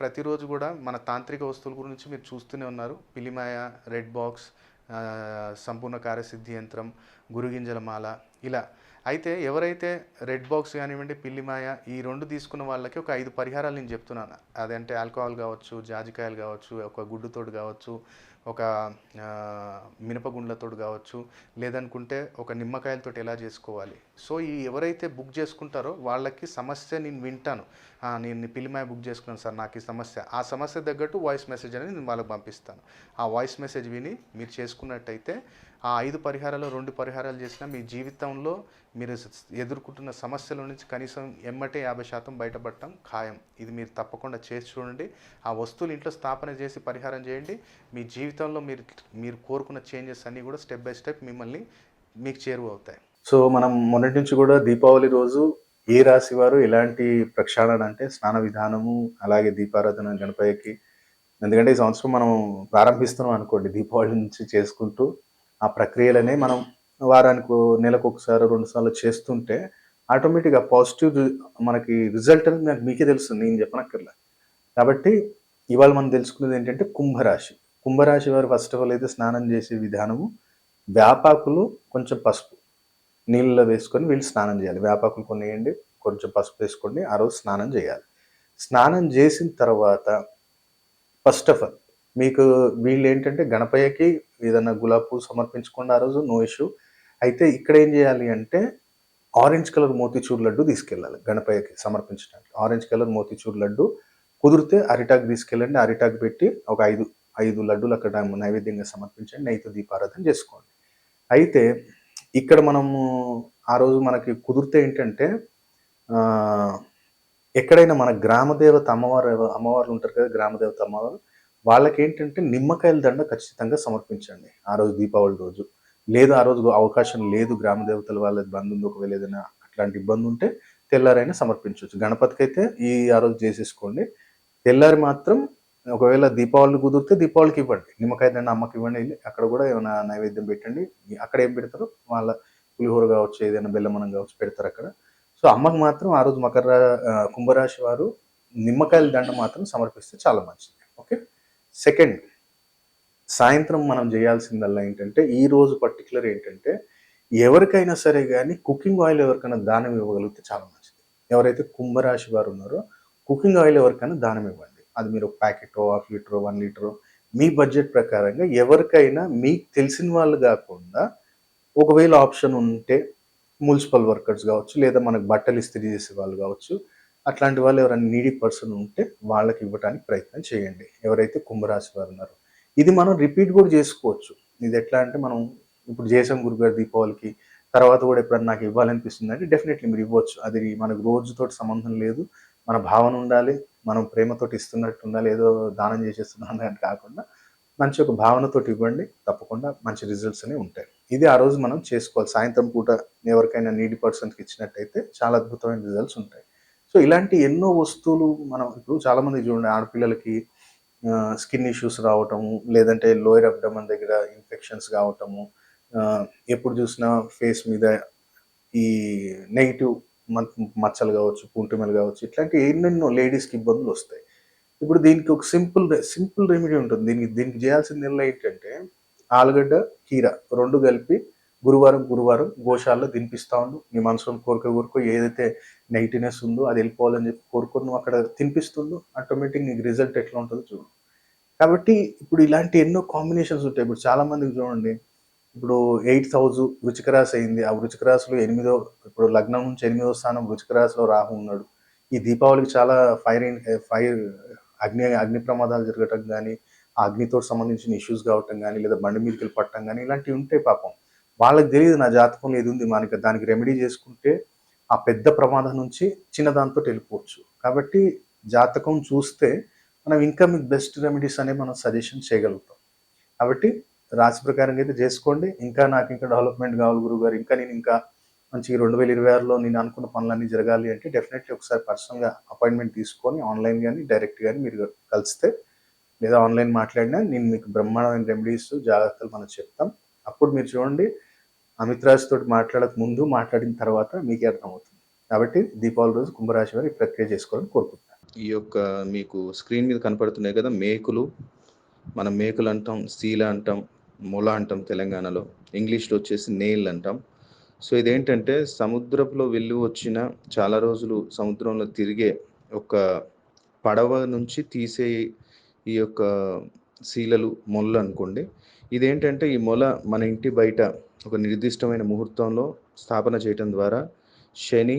ప్రతిరోజు కూడా మన తాంత్రిక వస్తువుల గురించి మీరు చూస్తూనే ఉన్నారు. పిలిమాయ రెడ్ బాక్స్ సంపూర్ణ కార్యసిద్ధి యంత్రం గురుగింజల మాల ఇలా. అయితే ఎవరైతే రెడ్ బాక్స్ కానివ్వండి పిల్లిమాయ ఈ రెండు తీసుకున్న వాళ్ళకి ఒక ఐదు పరిహారాలు నేను చెప్తున్నాను. అదంటే ఆల్కహాల్ కావచ్చు జాజికాయలు కావచ్చు ఒక గుడ్డుతోడు కావచ్చు ఒక ఆ, మినపగుండ్లతోటి కావచ్చు లేదనుకుంటే ఒక నిమ్మకాయలతో ఎలా చేసుకోవాలి. సో ఈ ఎవరైతే బుక్ చేసుకుంటారో వాళ్ళకి సమస్య నేను వింటాను. నేను పిలిమాయ బుక్ చేసుకున్నాను సార్ నాకు ఈ సమస్య. ఆ సమస్య తగ్గట్టు వాయిస్ మెసేజ్ అనేది నేను వాళ్ళకి పంపిస్తాను. ఆ వాయిస్ మెసేజ్ విని మీరు చేసుకున్నట్టయితే ఆ ఐదు పరిహారాలు రెండు పరిహారాలు చేసినా మీ జీవితంలో మీరు ఎదుర్కొంటున్న సమస్యల నుంచి కనీసం ఎమ్మటే యాభై శాతం బయటపడటం ఖాయం. ఇది మీరు తప్పకుండా చేసి చూడండి. ఆ వస్తువులు ఇంట్లో స్థాపన చేసి పరిహారం చేయండి. మీ జీవితంలో మీరు మీరు కోరుకున్న చేంజెస్ అన్నీ కూడా స్టెప్ బై స్టెప్ మిమ్మల్ని మీకు చేరువ అవుతాయి సో మనం మొన్నటి నుంచి కూడా దీపావళి రోజు ఏ రాశి వారు ఎలాంటి ప్రక్షాళన అంటే స్నాన విధానము అలాగే దీపారాధన గణపయ్యకి ఎందుకంటే ఈ సంవత్సరం మనం ప్రారంభిస్తున్నాం అనుకోండి దీపావళి నుంచి చేసుకుంటూ ఆ ప్రక్రియలనే మనం వారానికి నెలకు ఒకసారి రెండు సార్లు చేస్తుంటే ఆటోమేటిక్గా పాజిటివ్ మనకి రిజల్ట్ అనేది నాకు మీకే తెలుస్తుంది నేను చెప్పనక్కర్లే. కాబట్టి ఇవాళ మనం తెలుసుకునేది ఏంటంటే కుంభరాశి. కుంభరాశి వారు ఫస్ట్ ఆఫ్ ఆల్ అయితే స్నానం చేసే విధానము వేపాకులు కొంచెం పసుపు నీళ్ళలో వేసుకొని వీళ్ళు స్నానం చేయాలి. వేపాకులు కొన్ని వేయండి కొంచెం పసుపు వేసుకోండి ఆ రోజు స్నానం చేయాలి. స్నానం చేసిన తర్వాత ఫస్ట్ ఆఫ్ ఆల్ మీకు వీళ్ళు ఏంటంటే గణపయ్యకి ఏదైనా గులాబ్ పువ్వు సమర్పించుకోండి ఆ రోజు నో ఇష్యూ అయితే ఇక్కడ ఏం చేయాలి అంటే ఆరెంజ్ కలర్ మోతీచూర్ లడ్డు తీసుకెళ్ళాలి గణపయ్యకి సమర్పించడానికి. ఆరెంజ్ కలర్ మోతీచూర్ లడ్డు కుదిరితే అరిటాకు తీసుకెళ్ళండి. అరిటాకు పెట్టి ఒక ఐదు ఐదు లడ్డూలు అక్కడ నైవేద్యంగా సమర్పించండి నైతు దీపారాధన చేసుకోండి. అయితే ఇక్కడ మనము ఆ రోజు మనకి కుదిరితే ఏంటంటే ఎక్కడైనా మన గ్రామదేవత అమ్మవారు అమ్మవార్లు ఉంటారు కదా గ్రామదేవత అమ్మవారు వాళ్ళకి ఏంటంటే నిమ్మకాయల దండ ఖచ్చితంగా సమర్పించండి ఆ రోజు దీపావళి రోజు. లేదు ఆ రోజు అవకాశం లేదు గ్రామదేవతల వాళ్ళ బంధు ఉంది ఒకవేళ ఏదైనా అట్లాంటి ఇబ్బంది ఉంటే తెల్లారైనా సమర్పించవచ్చు. గణపతికి అయితే ఈ ఆ రోజు చేసేసుకోండి. తెల్లారి మాత్రం ఒకవేళ దీపావళి కుదిరితే దీపావళికి ఇవ్వండి. నిమ్మకాయ దండ అమ్మకి ఇవ్వండి. వెళ్ళి అక్కడ కూడా ఏమైనా నైవేద్యం పెట్టండి. అక్కడ ఏం పెడతారో? వాళ్ళ పులిహోర కావచ్చు ఏదైనా బెల్లమనం కావచ్చు పెడతారు అక్కడ. సో అమ్మకి మాత్రం ఆ రోజు మకర కుంభరాశి వారు నిమ్మకాయల దండ మాత్రం సమర్పిస్తే చాలా మంచిది. ఓకే? సెకండ్ సాయంత్రం మనం చేయాల్సిందల్లా ఏంటంటే ఈ రోజు పర్టికులర్ ఏంటంటే ఎవరికైనా సరే కానీ కుకింగ్ ఆయిల్ ఎవరికైనా దానం ఇవ్వగలిగితే చాలా మంచిది. ఎవరైతే కుంభరాశి వారు ఉన్నారో కుకింగ్ ఆయిల్ ఎవరికైనా దానం ఇవ్వండి. అది మీరు ఒక packet half litre one litre మీ బడ్జెట్ ప్రకారంగా ఎవరికైనా మీకు తెలిసిన వాళ్ళు కాకుండా ఒకవేళ ఆప్షన్ ఉంటే మున్సిపల్ వర్కర్స్ కావచ్చు లేదా మనకు బట్టలు ఇస్త్రీ చేసే వాళ్ళు కావచ్చు అట్లాంటి వాళ్ళు ఎవరైనా నీడీ పర్సన్ ఉంటే వాళ్ళకి ఇవ్వడానికి ప్రయత్నం చేయండి. ఎవరైతే కుంభరాశి వారు ఉన్నారో. ఇది మనం రిపీట్ కూడా చేసుకోవచ్చు. ఇది ఎట్లా అంటే మనం ఇప్పుడు చేసాం గురుగారు దీపావళికి తర్వాత కూడా ఎప్పుడన్నా నాకు ఇవ్వాలనిపిస్తుంది అంటే డెఫినెట్లీ మీరు ఇవ్వచ్చు. అది మనకు రోజుతోటి సంబంధం లేదు. మన భావన ఉండాలి. మనం ప్రేమతోటి ఇస్తున్నట్టుందా లేదో దానం చేసేస్తున్నాం అని కాకుండా మంచి ఒక భావనతోటి ఇవ్వండి తప్పకుండా మంచి రిజల్ట్స్ అనేవి ఉంటాయి. ఇది ఆ రోజు మనం చేసుకోవాలి. సాయంత్రం పూట ఎవరికైనా నీడి పర్సన్కి ఇచ్చినట్టయితే చాలా అద్భుతమైన రిజల్ట్స్ ఉంటాయి. సో ఇలాంటి ఎన్నో వస్తువులు మనం ఇప్పుడు చాలామంది చూడండి ఆడపిల్లలకి స్కిన్ ఇష్యూస్ రావటము లేదంటే లోయర్ అబ్డమన్ దగ్గర ఇన్ఫెక్షన్స్ కావటము ఎప్పుడు చూసినా ఫేస్ మీద ఈ నెగిటివ్ మచ్చలు కావచ్చు పుంటిమలు కావచ్చు ఇట్లాంటి ఎన్నెన్నో లేడీస్కి ఇబ్బందులు వస్తాయి. ఇప్పుడు దీనికి ఒక సింపుల్ సింపుల్ రెమెడీ ఉంటుంది. దీనికి దీనికి చేయాల్సింది ఏంటంటే ఆలుగడ్డ కీర రెండు కలిపి గురువారం గురువారం గోశాలలో తినిపిస్తా ఉండు. నీ మనసులో కోరిక కోరుకో ఏదైతే నెగిటివ్నెస్ ఉందో అది వెళ్ళిపోవాలని చెప్పి కోరుకొని నువ్వు అక్కడ తినిపిస్తుండు ఆటోమేటిక్ నీకు రిజల్ట్ ఎట్లా ఉంటుందో చూడు. కాబట్టి ఇప్పుడు ఇలాంటి ఎన్నో కాంబినేషన్స్ ఉంటాయి. ఇప్పుడు చాలా మందికి చూడండి ఇప్పుడు ఎయిత్ థౌజండ్ వృచిక రాశి అయింది. ఆ వృచిక రాశిలో ఎనిమిదో ఇప్పుడు లగ్నం నుంచి ఎనిమిదో స్థానం వృచిక రాశిలో రాహు ఉన్నాడు. ఈ దీపావళికి చాలా ఫైర్ ఫైర్ అగ్ని అగ్ని ప్రమాదాలు జరగటం కానీ ఆ అగ్నితో సంబంధించిన ఇష్యూస్ కావటం కానీ లేదా బండి మీదకి వెళ్ళి పట్టడం కానీ ఇలాంటివి ఉంటాయి పాపం వాళ్ళకి తెలియదు నా జాతకంలో ఏది ఉంది. మనకి దానికి రెమెడీ చేసుకుంటే ఆ పెద్ద ప్రమాదం నుంచి చిన్న దాంతో వెళ్ళిపోవచ్చు. కాబట్టి జాతకం చూస్తే మనం ఇంకా మీకు బెస్ట్ రెమెడీస్ అనేవి మనం సజెషన్ చేయగలుగుతాం. కాబట్టి రాశి ప్రకారంగా అయితే చేసుకోండి. ఇంకా నాకు ఇంకా డెవలప్మెంట్ కావాలి గురువు గారు ఇంకా నేను ఇంకా మంచి రెండు వేల ఇరవై ఆరులో నేను అనుకున్న పనులన్నీ జరగాలి అంటే డెఫినెట్లీ ఒకసారి పర్సనల్గా అపాయింట్మెంట్ తీసుకొని ఆన్లైన్ కానీ డైరెక్ట్ కానీ మీరు కలిస్తే లేదా ఆన్లైన్ మాట్లాడినా నేను మీకు బ్రహ్మాండమైన రెమెడీస్ జాగ్రత్తలు మనం చెప్తాం. అప్పుడు మీరు చూడండి అమిత్రాజ్ తోటి మాట్లాడక ముందు మాట్లాడిన తర్వాత మీకే అర్థమవుతుంది. కాబట్టి దీపావళి రోజు కుంభరాశి వారు ఈ ప్రక్రియ చేసుకోవాలని కోరుకుంటున్నాను. ఈ యొక్క మీకు స్క్రీన్ మీద కనపడుతున్నాయి కదా మేకులు. మనం మేకులు అంటాం సీల అంటాం మొల అంటాం తెలంగాణలో. ఇంగ్లీష్లో వచ్చేసి నేల్ అంటాం. సో ఇదేంటంటే సముద్రంలో వెళ్ళి వచ్చిన చాలా రోజులు సముద్రంలో తిరిగే ఒక పడవ నుంచి తీసే ఈ యొక్క శీలలు మొల్ల అనుకోండి. ఇదేంటంటే ఈ మొల మన ఇంటి బయట ఒక నిర్దిష్టమైన ముహూర్తంలో స్థాపన చేయటం ద్వారా శని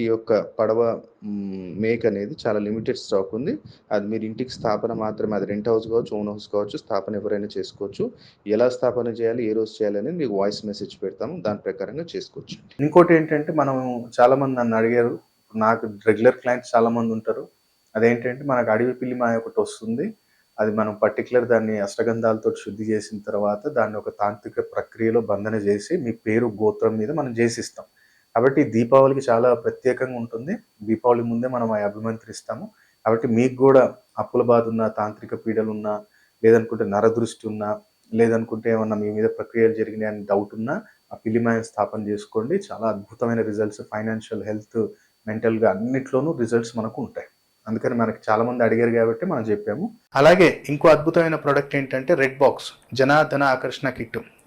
ఈ యొక్క పడవ మేక్ అనేది చాలా లిమిటెడ్ స్టాక్ ఉంది. అది మీరు ఇంటికి స్థాపన మాత్రమే అది రెంట్ హౌస్ కావచ్చు ఓన్ హౌస్ కావచ్చు స్థాపన ఎవరైనా చేసుకోవచ్చు. ఎలా స్థాపన చేయాలి ఏ రోజు చేయాలి అనేది మీకు వాయిస్ మెసేజ్ పెడతాము. దాని ప్రకారంగా చేసుకోవచ్చు. ఇంకోటి ఏంటంటే మనం చాలామంది నన్ను అడిగారు. నాకు రెగ్యులర్ క్లయింట్స్ చాలామంది ఉంటారు. అదేంటంటే మనకు అడవి పిల్లి మా ఒకటి వస్తుంది. అది మనం పర్టికులర్ దాన్ని అష్టగంధాలతో శుద్ధి చేసిన తర్వాత దాన్ని ఒక తాంత్రిక ప్రక్రియలో బంధన చేసి మీ పేరు గోత్రం మీద మనం చేసిస్తాం. కాబట్టి దీపావళికి చాలా ప్రత్యేకంగా ఉంటుంది. దీపావళి ముందే మనం అభిమంత్రిస్తాము. కాబట్టి మీకు కూడా అప్పుల బాధ ఉన్నా తాంత్రిక పీడలు ఉన్నా లేదనుకుంటే నరదృష్టి ఉన్నా లేదనుకుంటే ఏమన్నా మీ మీద ప్రక్రియలు జరిగినాయి అని డౌట్ ఉన్నా ఆ పిలిమాయం స్థాపన చేసుకోండి. చాలా అద్భుతమైన రిజల్ట్స్ ఫైనాన్షియల్ హెల్త్ మెంటల్గా అన్నిట్లోనూ రిజల్ట్స్ మనకు ఉంటాయి. అందుకని మనకి చాలా మంది అడిగారు కాబట్టి మనం చెప్పాము. అలాగే ఇంకో అద్భుతమైన ప్రోడక్ట్ ఏంటంటే రెడ్ బాక్స్ జనాధన ఆకర్షణ కిట్.